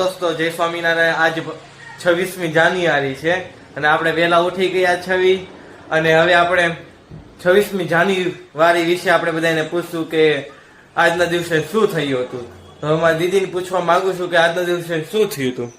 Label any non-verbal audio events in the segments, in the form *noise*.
દોસ્તો જય સ્વામિનારાયણ આજ છવ્વીસમી જાન્યુઆરી છે અને આપણે વહેલા ઉઠી ગયા છવી અને હવે આપણે છવ્વીસમી જાન્યુઆરી વિશે આપણે બધાને પૂછશું કે આજના દિવસે શું થયું હતું? તો હું મારી દીદીને પૂછવા માંગુ છું કે આજના દિવસે શું થયું હતું?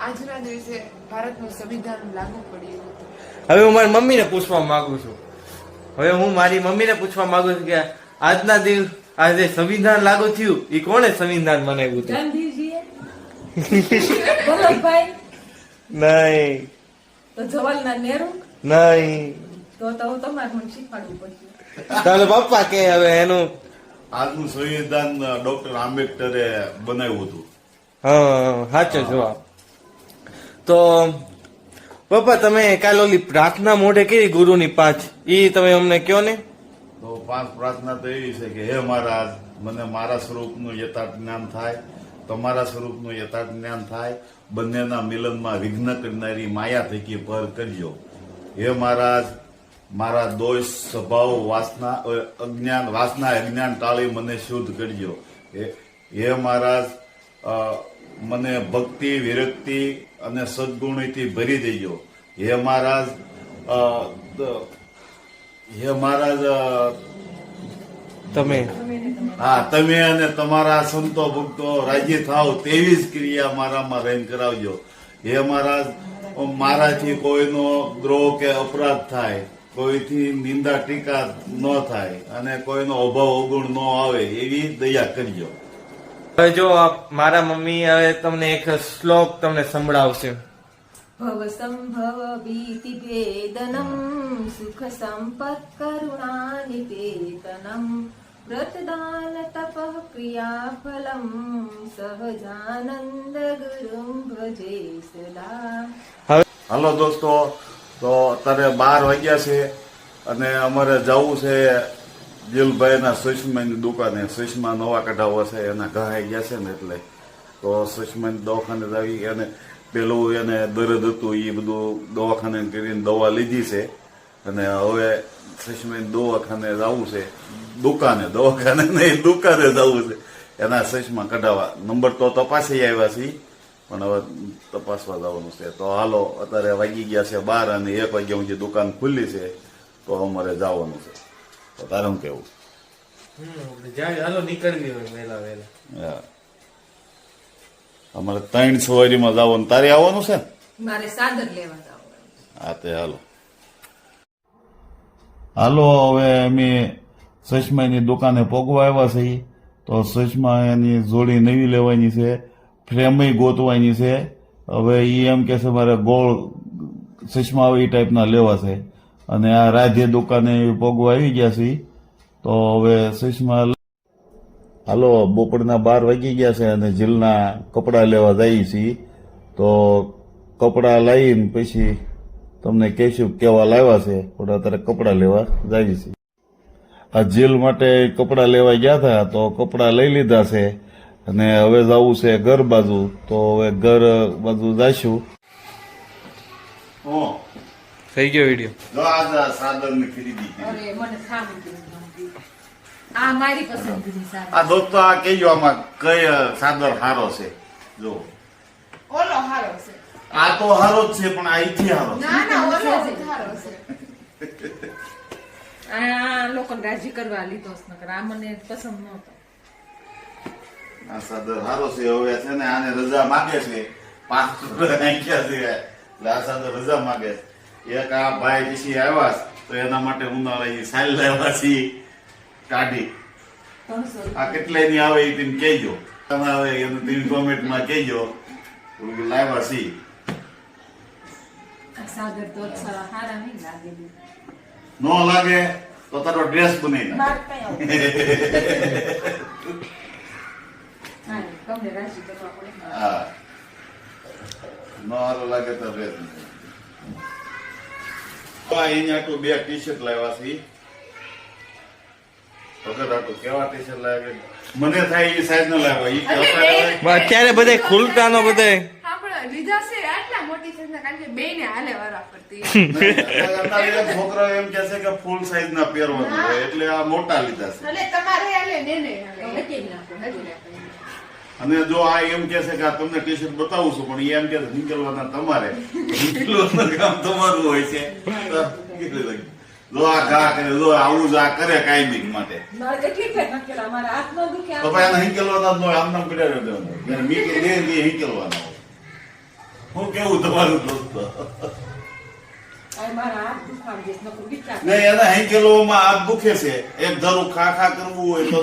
આજના દિવસે ભારતનું સંવિધાન લાગુ પડ્યું હવે હું મારી મમ્મીને પૂછવા માંગુ છું. હવે હું મારી મમ્મીને પૂછવા માંગુ છું કે આજના દિવસ આજે સંવિધાન લાગુ થયું એ કોણે સંવિધાન બનાવ્યું હતું? વલ્લભભાઈ નહીં. તો જવાહરલાલ નહેરુ નહીં. તો તો હું તમારે મને શીખવાડવું પડશે. તારે પપ્પા કે હવે એનું? આજનું સંવિધાન ડોક્ટર આંબેડકરે બનાવ્યું હતું. હા સાચો જવાબ. તો પપ્પા તમે કાલ ઓલી પ્રાર્થના મોઢે કેવી ગુરુની પાંચ ઈ તમે અમને કયો ને? તો પાંચ પ્રાર્થના તો એવી છે કે હે મહારાજ મને મારા સ્વરૂપનું યથાર્થ જ્ઞાન થાય તમારા સ્વરૂપનું યથાર્થ જ્ઞાન થાય બંનેના મિલનમાં વિઘ્ન કરનારી માયા થકી પર કરજો. હે મહારાજ મારા દોષ સ્વભાવ વાસના અજ્ઞાન વાસના અજ્ઞાન ટાળી મને શુદ્ધ કરજો. હે- હે મહારાજ મને ભક્તિ વિરક્તિ અને સદગુણથી ભરી દેજો. હે મહારાજ હે મહારાજ તમે હા તમે અને તમારા સંતો ભક્તો રાજી થાવ તેવી જ ક્રિયા મારામાં રહીને કરાવજો. હે મારા મારાથી કોઈનો દ્રોહ કે અપરાધ થાય કોઈથી નિંદા ટીકા ન થાય અને કોઈનો અભાવ અવગુણ ન આવે એવી દયા કરજો. હવે જો મારા મમ્મી હવે તમને એક શ્લોક તમને સંભળાવશે. ભવ સંભવ ભીતિ ભેદનમ સુખ સંપત કરુણા નિકેતનમ ક્રિયા ફલમ સહજાનંદ ગુરુમ ભજે હવે દોસ્તો તો અત્યારે બાર વાગ્યા છે અને અમારે જવું છે દિલભાઈના સુષ્માની દુકાને સુષ્મા નવા કઢાવવા છે એના ઘાઈ ગયા છે ને એટલે તો સુષ્માની દવાખાને આવી અને પેલું એને દર્દ હતું એ બધું દવાખાને કરીને દવા લીધી છે. અને હવે સુષ્માની દવાખાને જવું છે. દુકાને દવાખાને નહીં દુકાને જવું છે. એના સુષ્મા કઢાવવા. નંબર તો તપાસી આવ્યા છે પણ હવે તપાસવા જવાનું છે. તો હાલો અત્યારે વાગી ગયા છે બાર અને એક વાગ્યા સુધી દુકાન ખુલ્લી છે તો અમારે જવાનું છે. તો તારું કેવું? જાય હાલો નીકળવી હોય વહેલા વહેલા. હા. અમારે ત્રણ સવારીમાં જવાનું. તારે આવવાનું છે? મારે સાદર લેવા જવાનું. હા તે હાલો. હાલો, હવે અમે સચમાની દુકાને પોગવા આવ્યા છીએ તો સચમા એની જોડી નવી લેવાની છે, ફ્રેમય ગોતવાની છે. હવે એ એમ કે છે મારે ગોળ સચમા આવે એ ટાઈપના લેવા છે. અને આ રાધે દુકાને પોગવા આવી ગયા છે. તો હવે સચમા હાલો, બપોરના બાર વાગી ગયા છે અને જીલના કપડાં લેવા જઈએ છીએ તો કપડાં લાવીને પછી તમને કહેશું કેવા લાવ્યા છે? પણ અત્યારે કપડાં લેવા જાય છે. આ જેલ માટે કપડાં લેવા ગયા હતા તો કપડાં લઈ લીધા છે. અને હવે જવું છે ઘર બાજુ તો હવે ઘર બાજુ જઈશું થઈ ગયો વીડિયો. સાધન ને ખરીદી અરે મને આ મારી પસંદગીની સાડી. આ દોસ્તો આ કહેજો આમાં કઈ સાદર હારો છે. જો. ઓલો હારો છે. આ તો હારો જ છે પણ આ ઈથી હારો ના ના ઓલો હારો છે. *laughs* આ લોકોને રાજી કરવા લીધો નકર આ મને પસંદ નહોતો. આ સાદર હારો છે હવે છે ને આને રજા માગે છે પાંચ નાખ્યા છે એટલે આ સાદર રજા માગે છે. એક આ ભાઈ પછી આવ્યા તો એના માટે ઉનાળા સાલ લેવા છે કાઢી. આ કેટલાયની આવે એ તમે કહેજો. તમે હવે એને તમે કોમેન્ટમાં કહેજો. લાવ્યા છીએ સાગર તો અચ્છા નહીં લાગે ન લાગે તો તારો ડ્રેસ બનાવી નાખ. *laughs* ન. લાગે તો ડ્રેસ અહીંયા તો બે ટી શર્ટ લાવ્યા છે. કેવા ટી શર્ટ લાવ્યા મને થાય એ સાઈઝ ન લાવ્યા. ઈ કે અત્યારે અત્યારે બધે ખુલતા નો બધે લીધા છે. મોટી સાઈઝના કારણ કે બે ને હાલે વારા પડતી છોકરો એમ કે છે કે ફૂલ સાઈઝ ના પહેરવાનું હોય એટલે આ મોટા લીધા છે. અને તમારે હાલે ને ને હાલે. નાખો અને જો આ એમ કે છે કે આ તમને ટી શર્ટ બતાવું છું પણ એમ કે નીકળવાના તમારે. નીકળવાનું કામ તમારું હોય છે. તો કેટલી લાગી? જો આ ઘા કરે જો આવું જ આ કરે કાયમી માટે. તો ભાઈ આને હિંકેલવાના જ હોય આમ નામ પીડા રહેતા હોય. જ્યારે મીકી દે ને એ હિંકેલવાના હોય. હું કેવું તમારું દોસ્ત? આ મારા હાથ દુખાડી દેશ નકર વિચાર નહીં એના હિંકેલોમાં હાથ દુખે છે. એક ધારું ખા ખા કરવું હોય તો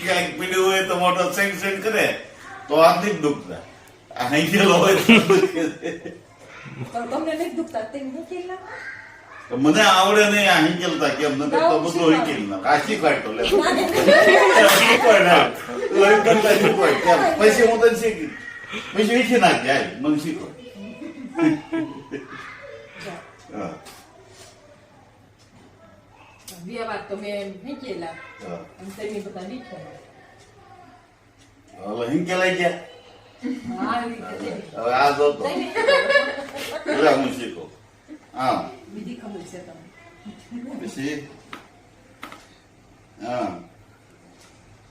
ક્યાંક પીડ્યું હોય તો મોટો સેંગ સેંગ કરે તો હાથ નથી દુખતા. આ હિંકેલો હોય તો મને આવડે નહીં આ હિંકેલતા કેમ? નથી તો બધું હિંકેલ શીખવાડ લે? એમ કરતા શીખવાડ કેમ? પછી હું તને શીખી. પછી શીખી નાખ જાય મને શીખવાડ હા. બે વાર તો મેં હા. અને તમે બધા નીકળ્યા હવે હિંકેલાઈ ગયા. હવે આ જો તો એટલે હું શીખું. હા. બીજી ખબર છે તમે પછી? હા.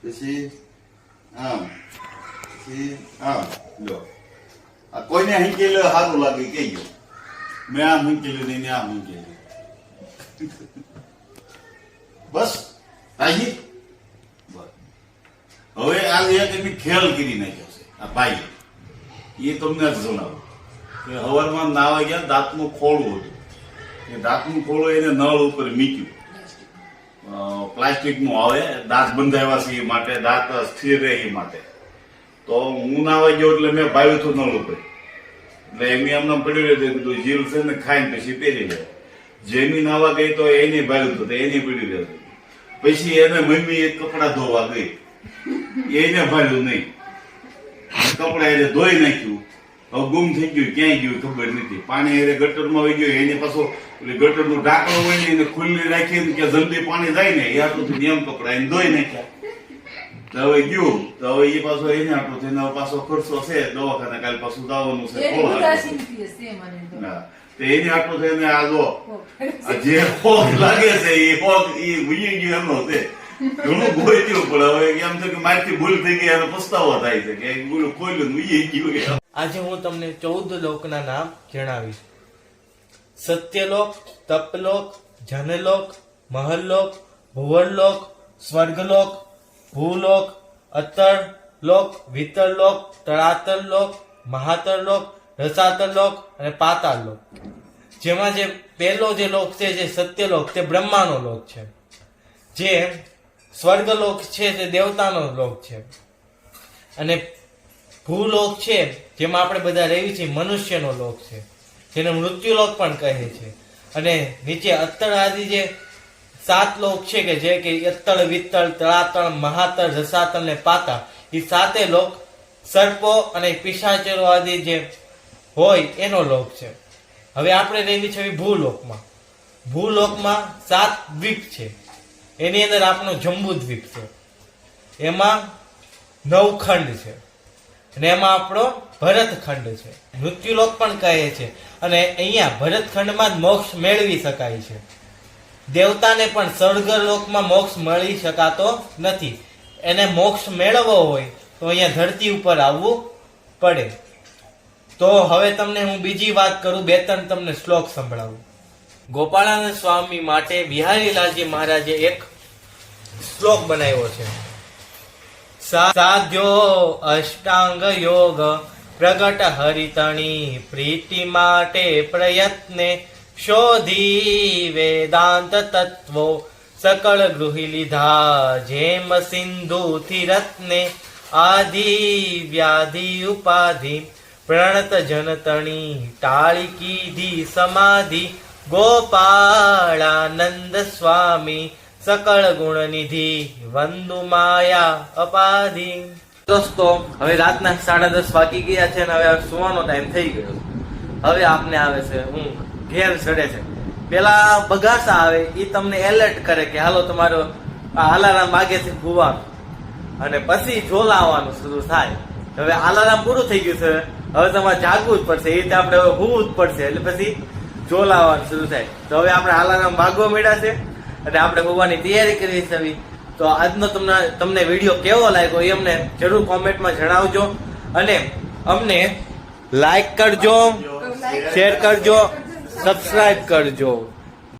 પછી? આમ. પછી આમ લો આ કોઈને હિંકેલે સારું લાગે કહેજો. મેં આમ હિંકેલ્યું નહીં આમ હિંકેલ્યું બસ રાજી હવે આ એક એમની ખેલ કરી નાખ્યો છે, આ ભાઈ. એ તમને જ જણાવું. કે હવારમાં નાવા ગયા, દાંતનું ખોળું હતું. એ દાંતનું ખોળું એને નળ ઉપર મૂક્યું. પ્લાસ્ટિકનું આવે, દાંત બંધાવ્યા છે એ માટે, દાંત સ્થિર રહે એ માટે. તો હું નાવા ગયો એટલે મેં ભાવ્યું હતું નળ ઉપર એટલે એમ એમને પડ્યું રહેતું કીધું, જીલ છે ને, ખાઈને પછી પહેરી લે. જેમી નાવા ગઈ તો એને ભાવ્યું હતું એને પડ્યું રહેતું પછી એને મમ્મી એક કપડા ધોવા ગઈ. એને ભાવ્યું નહીં. કપડા એને ધોઈ નાખ્યું. હવે ગુમ થઈ ગયું ક્યાંય ગયું ખબર નથી પાણી એને ગટરમાં વહી ગયું એને પાછો ઓલી ગટરનું ઢાંકણું હોય ને એને ખુલ્લી રાખીને કે જલ્દી પાણી જાય ને એ આટલું એમ કપડા એને ધોઈ નાખ્યા તો હવે ગયું તો હવે એ પાછો એને આટલું થઈને હવે પાછો ખર્ચો છે દવાખાને કાલે પાછું દાવાનું છે તો. એને આટલું થઈને આ જો જે ફોગ લાગે છે એ ફોગ એ ભૂલી ગયો એમનો છે ઘણું ગોઈત્યું પણ હવે એમ છે કે મારથી ભૂલ થઈ ગઈ અને પસ્તાવો થાય છે કે ભૂલ ખોલ્યું ઉઈ ગયું. આજે હું તમને ચૌદ લોકના નામ જણાવીશ. સત્યલોક, તપલોક, જનલોક, મહલ્લોક ભુવરલોક સ્વર્ગલોક, ભૂલોક અતર લોક વિતરલોક, તળાતરલોક, મહાતરલોક, રસાતરલોક અને પાતાળલોક. જેમાં જે પહેલો જે લોક છે જે સત્યલોક તે બ્રહ્માનો લોક છે. જે સ્વર્ગલોક છે તે દેવતાનો લોક છે. અને ભૂલોક છે, જેમાં આપણે બધા રહેવી છીએ, મનુષ્યનો લોક છે, જેને મૃત્યુલોક પણ કહે છે. અને નીચે અત્તળ આદિ જે સાત લોક છે કે જે કે અત્તળ વિત્તળ, તળાતળ, મહાતળ, રસાતળ ને પાતા એ સાતે લોક સર્પો અને પિશાચરો આદિ જે હોય એનો લોક છે. હવે આપણે રહેવી છે ભૂલોકમાં. ભૂલોકમાં સાત દ્વીપ છે. એની અંદર આપણો જંબુ દ્વીપ છે. એમાં નવ ખંડ છે. અને એમાં આપણો ભરતખંડ છે. મૃત્યુલોક પણ કહે છે. અને અહીંયા ભરતખંડમાં જ મોક્ષ મેળવી શકાય છે. દેવતાને પણ સ્વર્ગલોકમાં મોક્ષ મળી શકાતો નથી. એને મોક્ષ મેળવવો હોય તો અહીંયા ધરતી ઉપર આવવું પડે. તો હવે તમને હું બીજી વાત કરું, બે ત્રણ તમને શ્લોક સંભળાવું. ગોપાળાનંદ સ્વામી માટે બિહારીલાલજી મહારાજે એક શ્લોક બનાવ્યો છે. સાધ્યો અષ્ટાંગ યોગ પ્રગટ હરિતણી પ્રીતિ માટે પ્રયત્ને શોધી વેદાંત તત્વો સકળ ગૃહી લીધા જેમ સિંધુ થી રત્ને આદિ વ્યાધિ ઉપાધિ પ્રણત જનતણી ટાળી કીધી સમાધિ ગોપાળાનંદ સ્વામી સકળ ગુણ નિધિ વંદુ માયા અપાધિ દોસ્તો હવે રાતના સાડા દસ વાગી ગયા છે અને હવે સુવાનો ટાઈમ થઈ ગયો હવે આપને આવે છે, હું ઘેર ચડે છે. પેલા બગાસા આવે એ તમને એલર્ટ કરે કે હાલો તમારો અલાર્મ વાગે છે ભૂવાનું. અને પછી ઝોલા આવવાનું શરૂ થાય. હવે અલાર્મ પૂરું થઈ ગયું છે. હવે તમારે જાગવું જ પડશે. એ રીતે આપણે હવે હોવું જ પડશે. એટલે પછી ઝોલા આવવાનું શરૂ થાય. તો હવે આપણે અલાર્મ વાગવા મળ્યા છે. અને આપણે હોવાની તૈયારી કરી છે તો આજનો તમને તમને વીડિયો કેવો લાગ્યો એ અમને જરૂર કોમેન્ટમાં જણાવજો. અને અમને લાઈક કરજો શેર કરજો સબસ્ક્રાઈબ કરજો.